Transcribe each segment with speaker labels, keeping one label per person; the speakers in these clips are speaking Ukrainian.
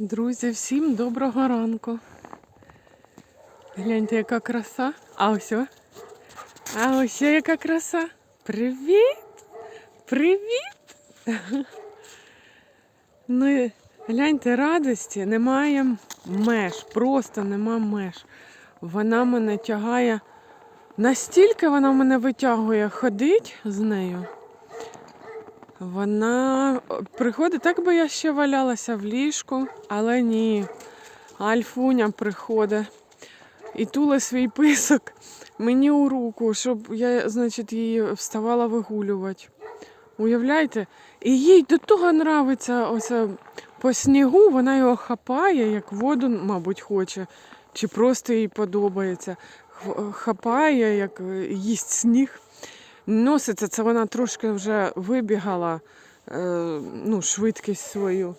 Speaker 1: Друзі, всім доброго ранку. Гляньте, яка краса. А ось. А ось яка краса. Привіт! Привіт! Ну, гляньте, радості немає меж, просто нема меж. Вона мене тягає. Настільки вона мене витягує ходить з нею. Вона приходить, так би я ще валялася в ліжку, але ні. Альфуня приходить і тула свій писок мені у руку, щоб я, значить, її вставала вигулювати. Уявляєте? І їй до того нравиться оце по снігу, вона його хапає, як воду, мабуть, хоче, чи просто їй подобається. Хапає, як е, їсть сніг. Носиться, це вона трошки вже вибігала е, ну, швидкість свою.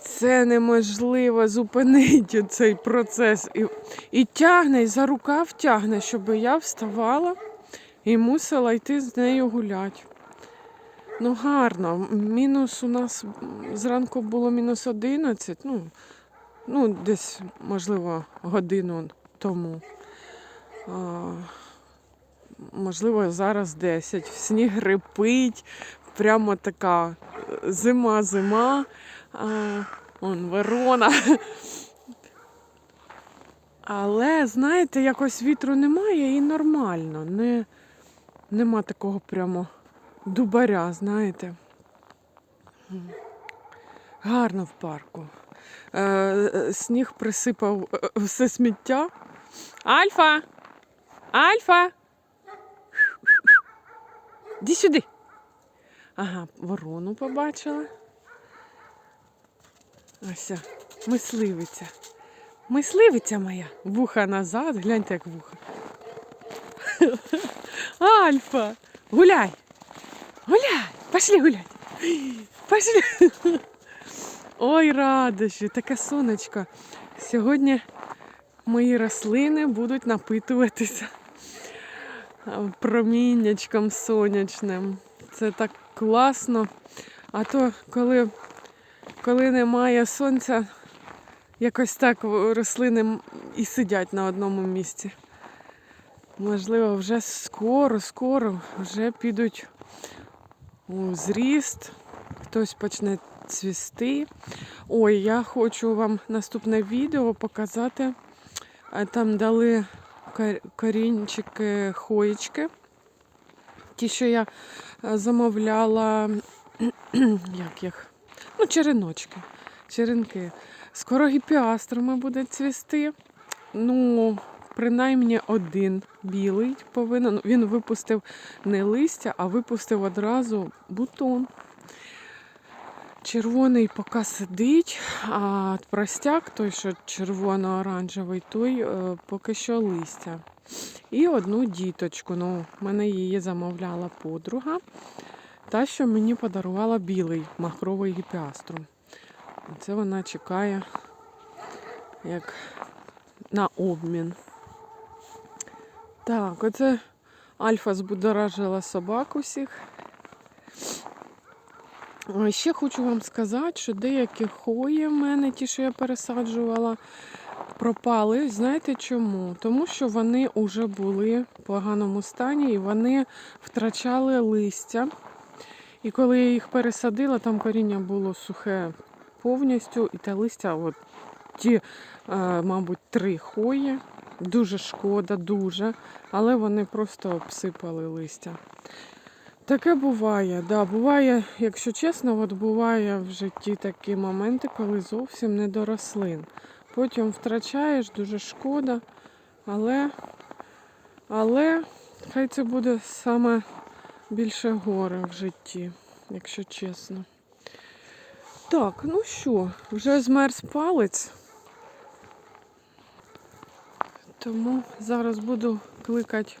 Speaker 1: Це неможливо зупинити цей процес. І, і тягне, і за рукав тягне, щоб я вставала і мусила йти з нею гуляти. Ну, гарно. Мінус у нас зранку було мінус 11, ну, ну десь, можливо, годину тому. Можливо, зараз 10. Сніг рипить, прямо така зима-зима. А, он ворона. Але, знаєте, якось вітру немає і нормально. Не, нема такого прямо дубаря, знаєте. Гарно в парку. Е, е, сніг присипав е, все сміття. Альфа! Альфа! Іди сюди. Ага, ворону побачила. Ось, мисливиця. Мисливиця моя. Вуха назад, гляньте, як вуха. Альфа! Гуляй! Гуляй! Пошли гулять! Пошли! Ой, радощі, таке сонечко. Сьогодні мої рослини будуть напитуватися проміннячком сонячним. Це так класно. А то, коли, коли немає сонця, якось так рослини і сидять на одному місці. Можливо, вже скоро, скоро вже підуть у зріст, хтось почне цвісти. Ой, я хочу вам наступне відео показати. Е, Там дали корінчики хоєчки. Ті, що я е, замовляла, як їх? Ну, череночки, черенки. Скоро гіпіастрами буде цвісти. Ну, принаймні один білий повинен. Він випустив не листя, а випустив одразу бутон. Червоний поки сидить, а простяк, той, що червоно-оранжевий, той е, поки що листя. І одну діточку. Ну, мене її замовляла подруга. Та, що мені подарувала білий махровий гіпіаструм. Це вона чекає як на обмін. Так, оце Альфа збудоражила собак усіх. А Ще хочу вам сказати, що деякі хої в мене, ті, що я пересаджувала, пропали. Знаєте чому? Тому що вони вже були в поганому стані і вони втрачали листя. І коли я їх пересадила, там коріння було сухе повністю, і те листя, от ті, е, мабуть, три хої. Дуже шкода, дуже. Але вони просто обсипали листя. Таке буває, да, буває, якщо чесно, от буває в житті такі моменти, коли зовсім не до рослин. Потім втрачаєш, дуже шкода, але, але хай це буде саме більше горе в житті, якщо чесно. Так, ну що, вже змерз палець. Тому зараз буду кликати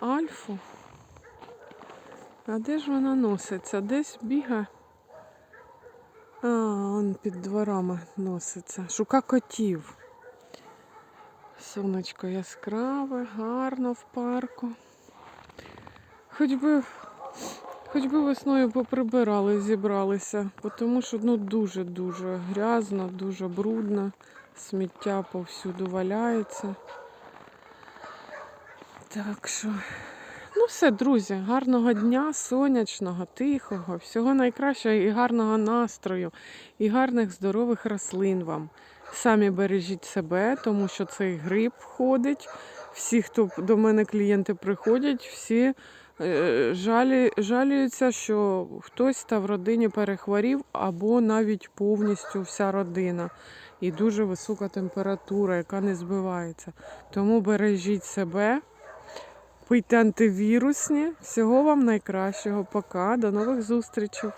Speaker 1: Альфу. А де ж вона носиться? Десь бігає. А, он під дворами носиться. Шука котів. Сонечко яскраве, гарно в парку. Хоч би Хоч би весною поприбирали, зібралися, тому що ну дуже-дуже грязно, дуже брудно, сміття повсюду валяється. Так що, ну все, друзі, гарного дня, сонячного, тихого, всього найкращого і гарного настрою, і гарних здорових рослин вам. Самі бережіть себе, тому що цей гриб ходить. Всі, хто до мене клієнти приходять, всі е, жалі, жаліються, що хтось та в родині перехворів, або навіть повністю вся родина. І дуже висока температура, яка не збивається. Тому бережіть себе, пийте антивірусні. Всього вам найкращого. Пока, до нових зустрічей.